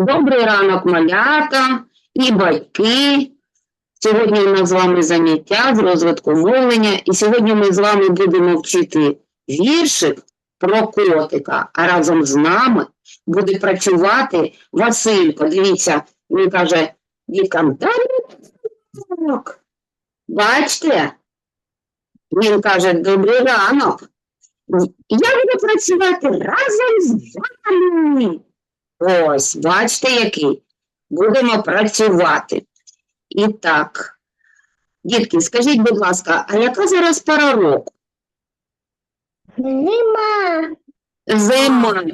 Добрий ранок, малята і батьки. Сьогодні у нас з вами заняття з розвитку мовлення, і сьогодні ми з вами будемо вчити віршик про котика, а разом з нами буде працювати Василько. Дивіться, він каже діткам, «Дай ранок». Бачите? Він каже, добрий ранок. Я буду працювати разом з вами. Ось, бачите, який. Будемо працювати. І так. Дітки, скажіть, будь ласка, а яка зараз пора року? Зима. Зима.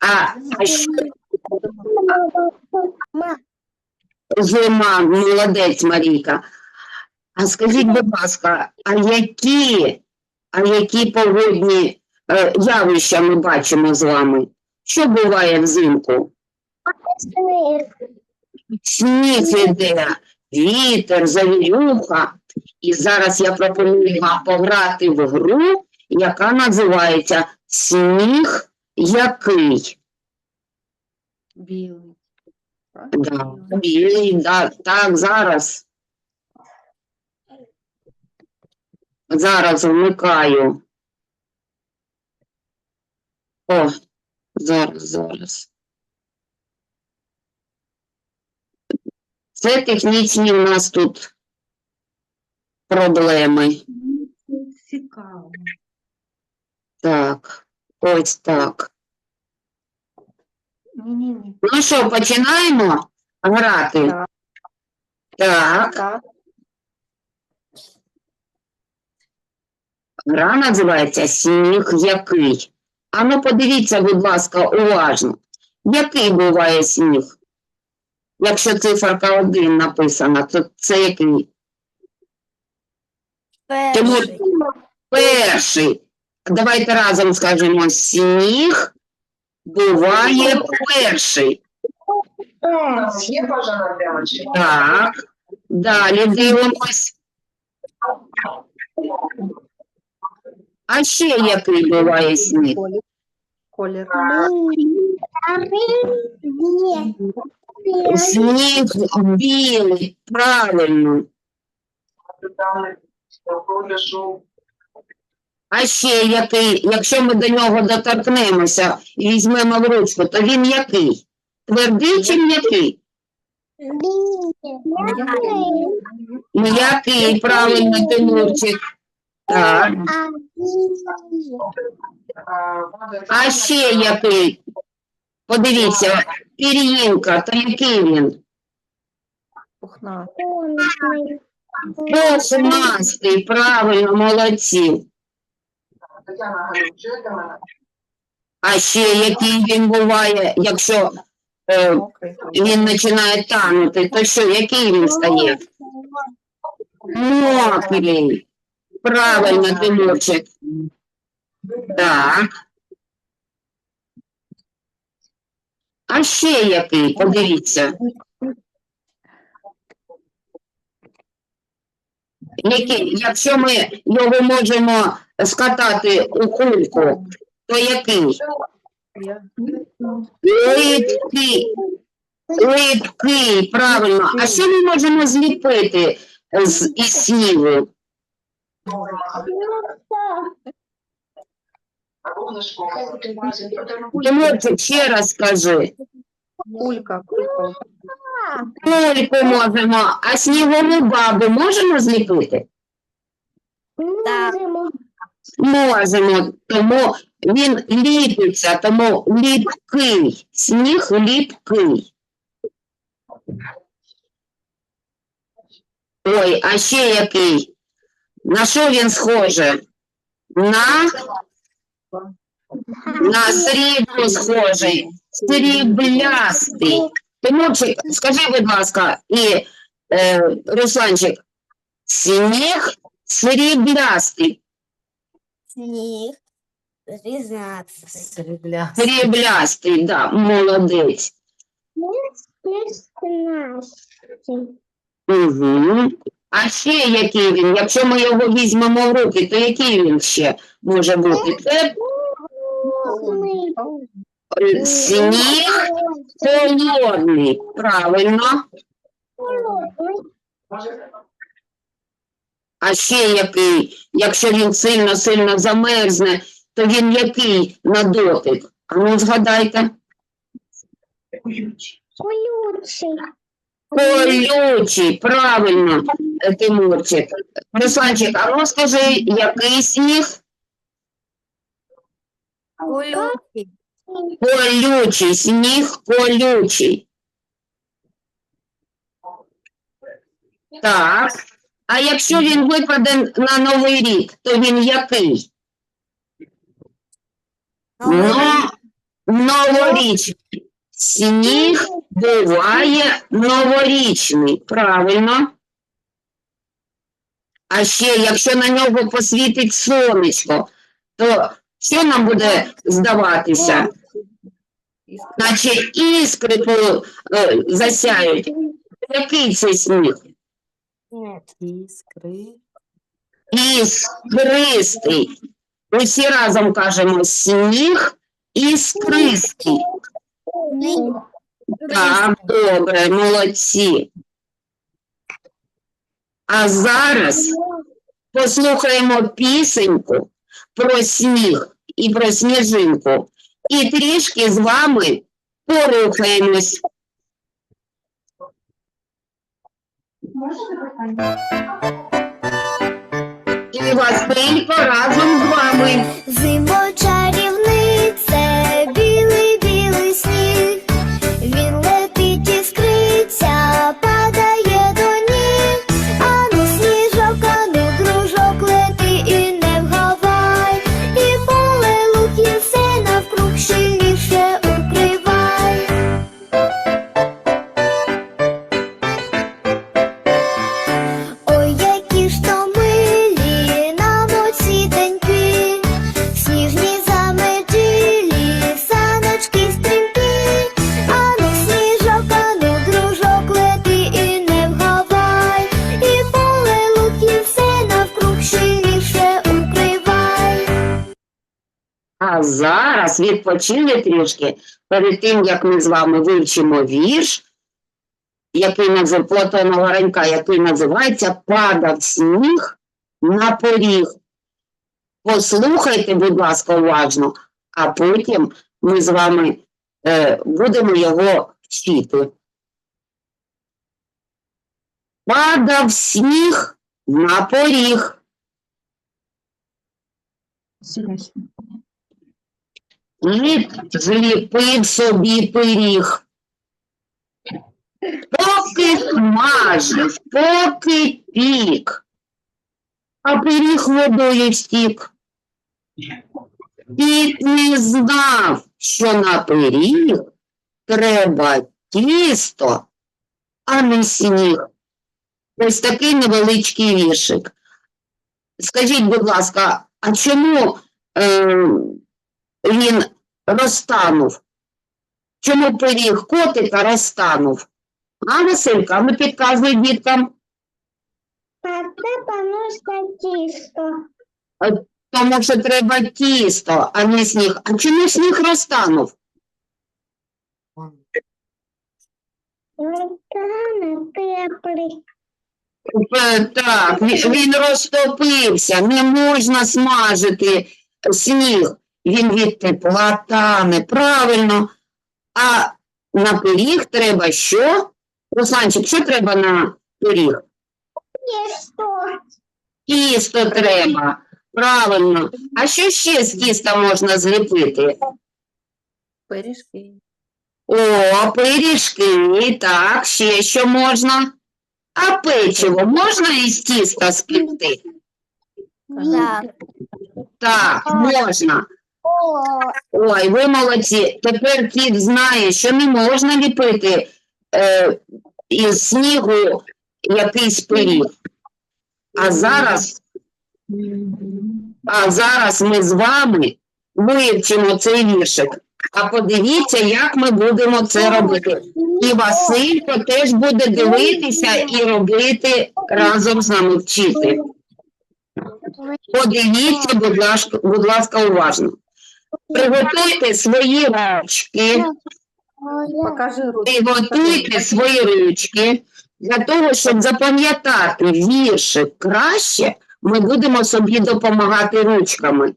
А, а що зима? Молодець, Марійка. А скажіть, будь ласка, а які, а які погодні е, явища ми бачимо з вами? Що буває взимку? Сніг іде, вітер, завірюха. І зараз я пропоную вам пограти в гру, яка називається Сніг який. Білий. Да, білий, да, так, зараз. Зараз вмикаю. О, зараз, зараз. Це технічні в нас тут проблеми. Цікаво. Так, ось так. Ні-ні-ні. Ну що, починаємо грати? Так. Так, Так. гра називається Сніг який. А ну подивіться, будь ласка, уважно. Який буває сніг? Якщо циферка 1 написана, то це який? Тому перший. Давайте разом скажемо сніг буває перший. У нас є бажана глядачі? Так. Далі дивимось. А ще який буває сніг? Колір. Колір. Сніг білий, правильно. А ще який, якщо ми до нього доторкнемося і візьмемо в ручку, то він який? Твердий чи м'який? М'який, правильно, Тимурчик. Так. А ще який? Подивіться, пір'їнка, то який він? Пухна. Пухнастий, правильно, молодці. А ще який він буває, якщо е, він починає танути, то що, який він стає? Мокрий. Правильно, Тимурчик. Так. А ще який? Подивіться. Який? Якщо ми його можемо скатати у кульку, то який? Я. Липкий. Липкий, правильно. А що ми можемо зліпити з із снігу? Вогнишко? Ще раз скажи. Кулька. Кулька. Кульку можемо, а снігову бабу можемо зліпити? Можемо, тому він ліпиться, тому ліпкий. Сніг ліпкий. Ой, а ще який? На що він схоже? На, на срібло схожий, сріблястий. Тимурчик, скажи, будь ласка, і е, Русланчик, сніг сріблястий. Сніг. Різнаться. Срібля. Сріблястий, да, молодець. Угу. А ще який він? Якщо ми його візьмемо в руки, то який він ще може бути? Це Сніг холодний. Правильно. А ще який? Якщо він сильно-сильно замерзне, то він який на дотик? А ну згадайте. Колючий. Колючий, правильно, Тимурчик. Русланчик, а ну скажи, який сніг? Колючий. Колючий, сніг колючий. Так. А якщо він випаде на Новий рік, то він який? Ну, новорічний. Сніг буває новорічний, правильно? А ще, якщо на нього посвітить сонечко, то що нам буде здаватися? Наче іскри е, засяють. Який це сніг? Нет. Іскри. Іскристий. Усі разом кажемо сніг іскристий. Так, добре, молодці. А зараз послухаємо пісеньку про сніг і про сніжинку. І трішки з вами порухаємось. І Василько разом з вами. Зимо зараз відпочили трішки перед тим, як ми з вами вивчимо вірш, який назив Платона Воронька, який називається Падав сніг на поріг. Послухайте, будь ласка, уважно, а потім ми з вами е, будемо його вчити. Падав сніг на поріг. Ліп зліпив собі пиріг. Поки смажив, поки пік, а пиріг водою стік. Пік не знав, що на пиріг треба тісто, а не сніг. Ось такий невеличкий віршик. Скажіть, будь ласка, а чому е, він розтанув? Чому пиріг котика розтанув? А, Василька, ну підказуй діткам, це поножка тісто. тому що треба тісто, а не сніг. А чому сніг розтанув? Е, Так, він, він розтопився, не можна смажити сніг. Він від тепла тане, правильно. А на пиріг треба що? Русланчик, що треба на пиріг? Тісто. Тісто треба. Правильно. А що ще з тіста можна зліпити? Пиріжки. О, пиріжки, так, ще що можна? А печиво можна із тіста спекти? Так. Так, можна. Ой, ви молодці. Тепер кіт знає, що не можна ліпити е, із снігу якийсь пиріг. А зараз, а зараз ми з вами вивчимо цей віршик. А подивіться, як ми будемо це робити. І Василько теж буде дивитися і робити разом з нами вчити. Подивіться, будь ласка, будь ласка, уважно. Приготуйте свої ручки. Покажи ручки. Приготуйте свої ручки. Для того, щоб запам'ятати віршик краще, ми будемо собі допомагати ручками.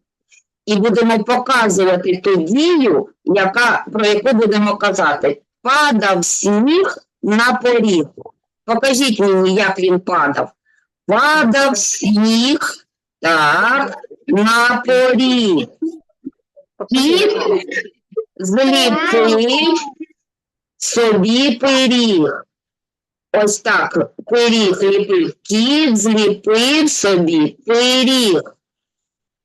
І будемо показувати ту дію, яка, про яку будемо казати. Падав сніг на поріг. Покажіть мені, як він падав. Падав сніг, так, на поріг. Кіт зліпив собі пиріг. Ось так, пиріг ліпив. Кіт зліпив собі пиріг.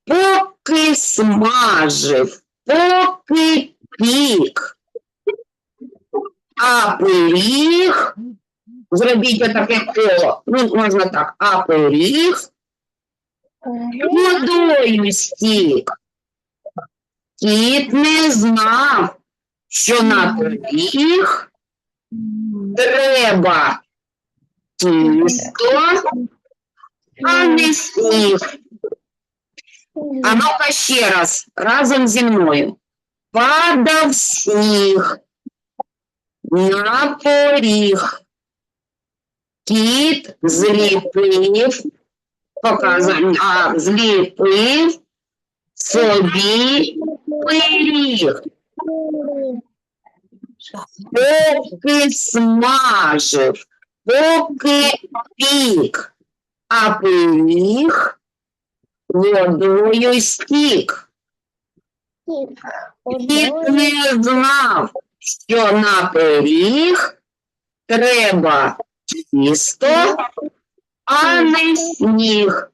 Поки смажив, поки пік. А пиріг, зробіть отаке коло, ну, можна так, а пиріг водою стік. Кіт не знав, що на пиріг треба тісто, а не сніг. А ну-ка ще раз, разом зі мною. Падав сніг на поріг. Кіт зліпив, показуємо, а, зліпив собі пиріг. Поки смажив, поки пік, а пиріг водою стік. Кіт не знав, що на пиріг треба тісто, а не сніг.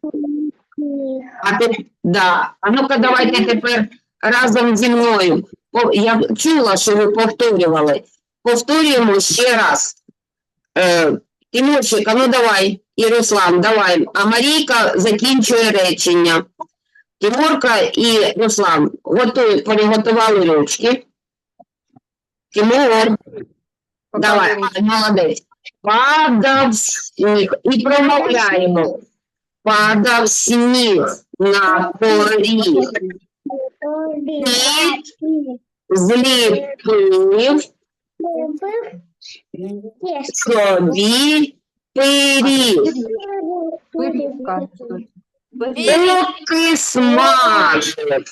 А ти, да. А ну-ка давайте тепер Разом зі мною. Я чула, що ви повторювали. Повторюємо ще раз. Е, Тимурчик, а ну давай, і Руслан, давай. А Марійка закінчує речення. Тимурка і Руслан готують, приготували ручки. Тимур, давай, молодець. Падав сніг. І промовляємо. Падав сніг на поріг. Зліпив собі пиріг. Пиріг, кажеш, тут. Пиріг. Поки смажив,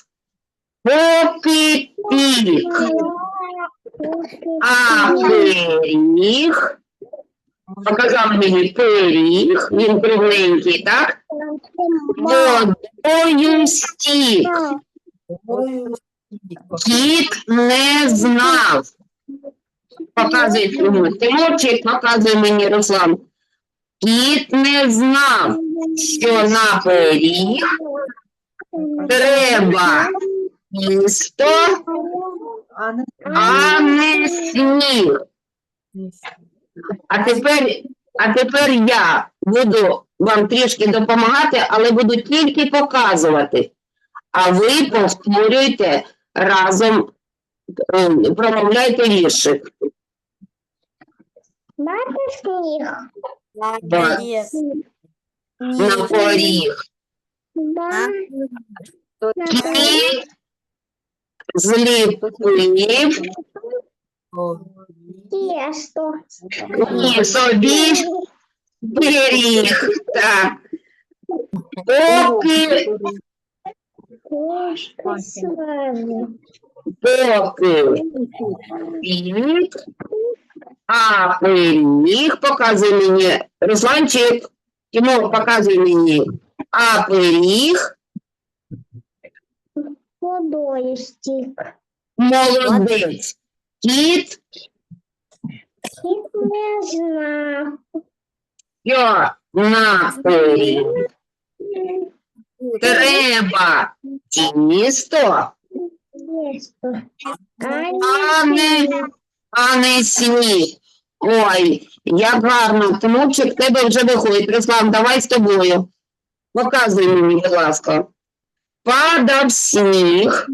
поки пік, а пиріг, показав мені пиріг, він кругленький, так? Водою стік. Кіт не знав. Показує йому. Тимурчик показує мені Руслан. Кіт не знав, що на пиріг треба не а не сніг. А тепер, а тепер я буду вам трішки допомагати, але буду тільки показувати. А ви повторюйте разом, е, промовляйте віршик. Мати сніг. Да. На поріг. Да. Кіт зліпив Тісто. і собі пиріг. Так. Поки, Кошка смажу. поки пік, а пиріг, показує мені, Русланчик, Тимур, показує мені, а пиріг, Водою стік. молодець, кіт, Кіт не знав. що на пиріг Треба тісто, Тісто. а не, а не сніг. Ой, як гарно. В тебе вже виходить. Руслан, давай з тобою. Показуй мені, будь ласка. Падав сніг,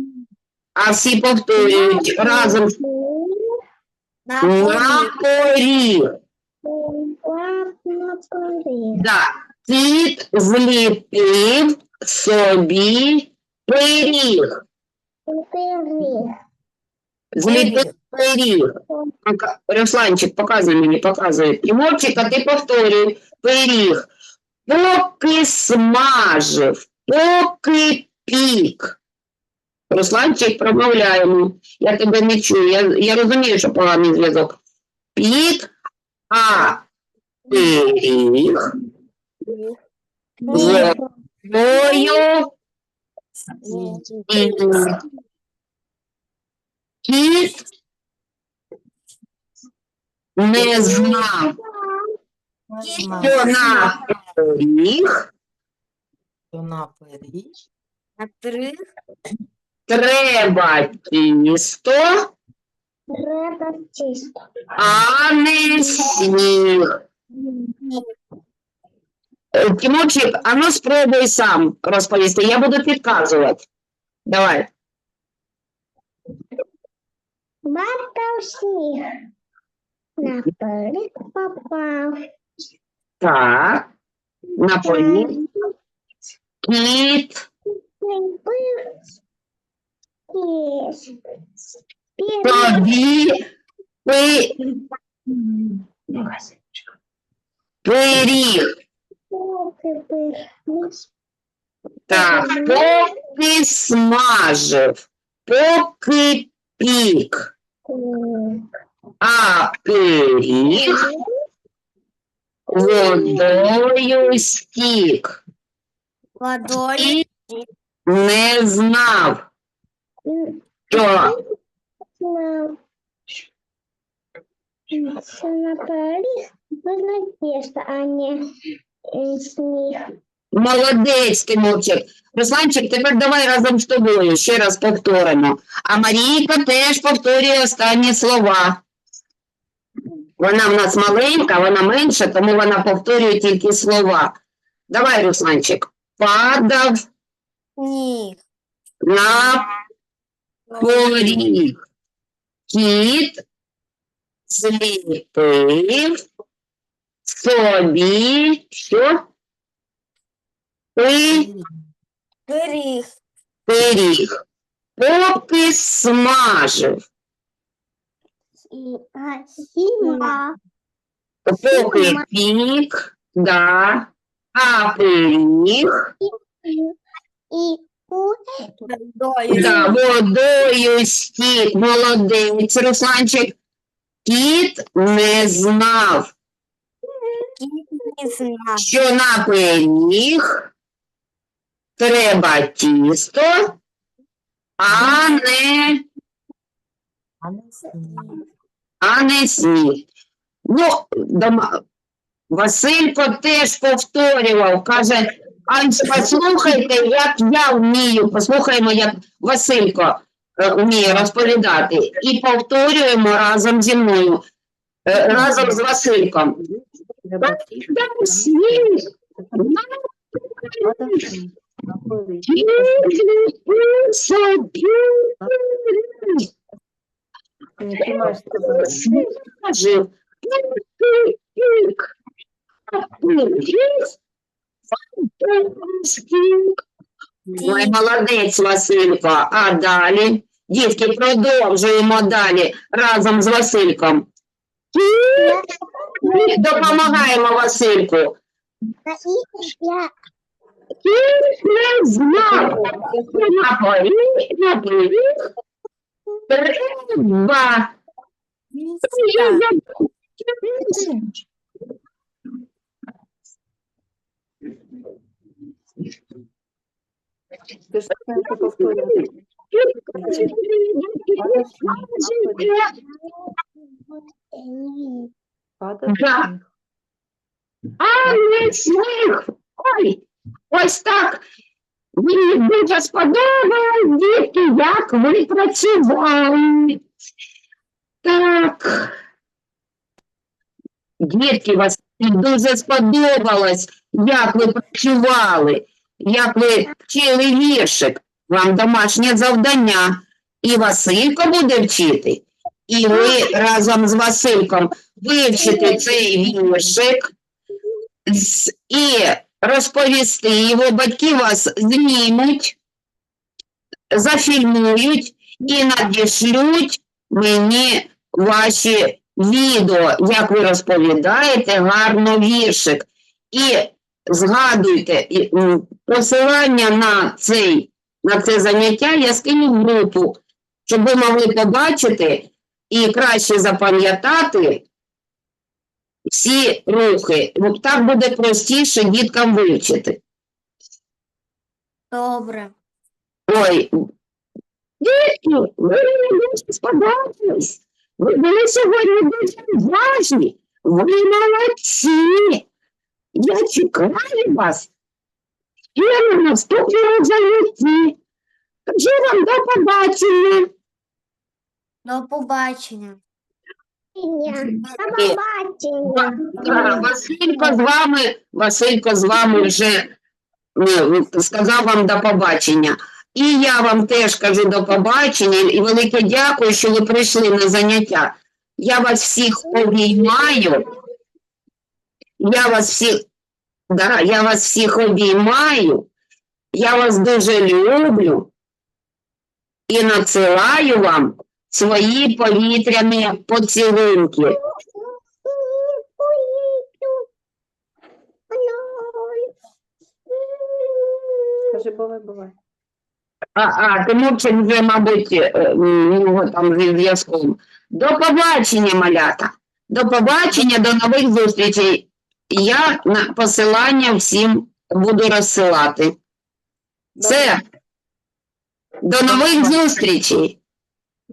а всі повторюють разом на поріг. Ладно, поріг. Да. Кіт зліпив собі пиріг. Пиріг. Зліпив пиріг. Русланчик, показуй мені, показуй. Тимурчик, а ти повторюй. Пиріг. Поки смажив, поки пік. Русланчик, промовляємо. Я тебе не чую. Я, я розумію, що поганий зв'язок. Пік, а пиріг водою кіт не знав, що на пиріг То на пиріг. На пиріг треба тісто, Треба чисто. а не сніг. Е, Тимурчик, а ну спробуй сам розповісти, я буду підказувати. Давай. Батав сніг. На пиріг попав. Так. На пиріг. Кіт Прибив кіс. Пиріг тобі пи... пиріг. Так, поки смажив, поки пік, а пиріг водою стік. водою І не знав, що На Що на пиріг а не сніг. молодець Тимурчик. Русланчик, тепер давай разом з тобою ще раз повторимо. А Марійка теж повторює останні слова. Вона в нас маленька, вона менша, тому вона повторює тільки слова. Давай, Русланчик. Падав сніг. на поріг. Кіт зліпив собі що? Пи Пиріг. пиріг. Поки смажив. А, сіма. Поки пік, да. А пиріг, І у Водою да, водою стік. Молодець, Русланчик. Кіт не знав, що на пиріг треба тісто, а не, а не сніг. Ну, дома... Василько теж повторював, каже, а послухайте, як я вмію, послухаємо, як Василько е, вміє розповідати. І повторюємо разом зі мною, е, разом з Васильком. Пик, Ой, молодець, Василько. А далі? Дітки, продовжуємо далі разом з Васильком. Допомагаємо Васильку. я Кіт не знав, на поріг, на поріг треба. Ти. Падав Да. сніг. А не сніг. Ой, ось так. Мені дуже сподобалось, дітки, як ви працювали. Так. Дітки, вас дуже сподобалось, як ви працювали, як ви вчили віршик. Вам домашнє завдання. І Василько буде вчити, і ви разом з Васильком вивчите цей віршик і розповісти його. Батьки вас знімуть зафільмують і надішлють мені ваші відео, як ви розповідаєте гарно віршик. І згадуйте, посилання на, цей, на це заняття я скину в групу, щоб ви могли побачити і краще запам'ятати всі рухи. Ну, Так буде простіше діткам вивчити. Добре. Ой, дітки, ви дуже сподобались. Ви були сьогодні дуже уважні. Ви молодці. Я чекаю вас. І на наступному занятті. Кажу вам до побачення. До побачення. До побачення. Василько з вами, Василько з вами вже ну, сказав вам до побачення. І я вам теж кажу до побачення і велике дякую, що ви прийшли на заняття. Я вас всіх обіймаю. Я вас всіх, да, я вас всіх обіймаю. Я вас дуже люблю і надсилаю вам свої повітряні поцілунки. Скажи, бувай, бувай. А, а Тимурчик вже, мабуть, е, у нього там зі зв'язком. До побачення, малята. До побачення, до нових зустрічей. Я на посилання всім буду розсилати. Все. До нових зустрічей.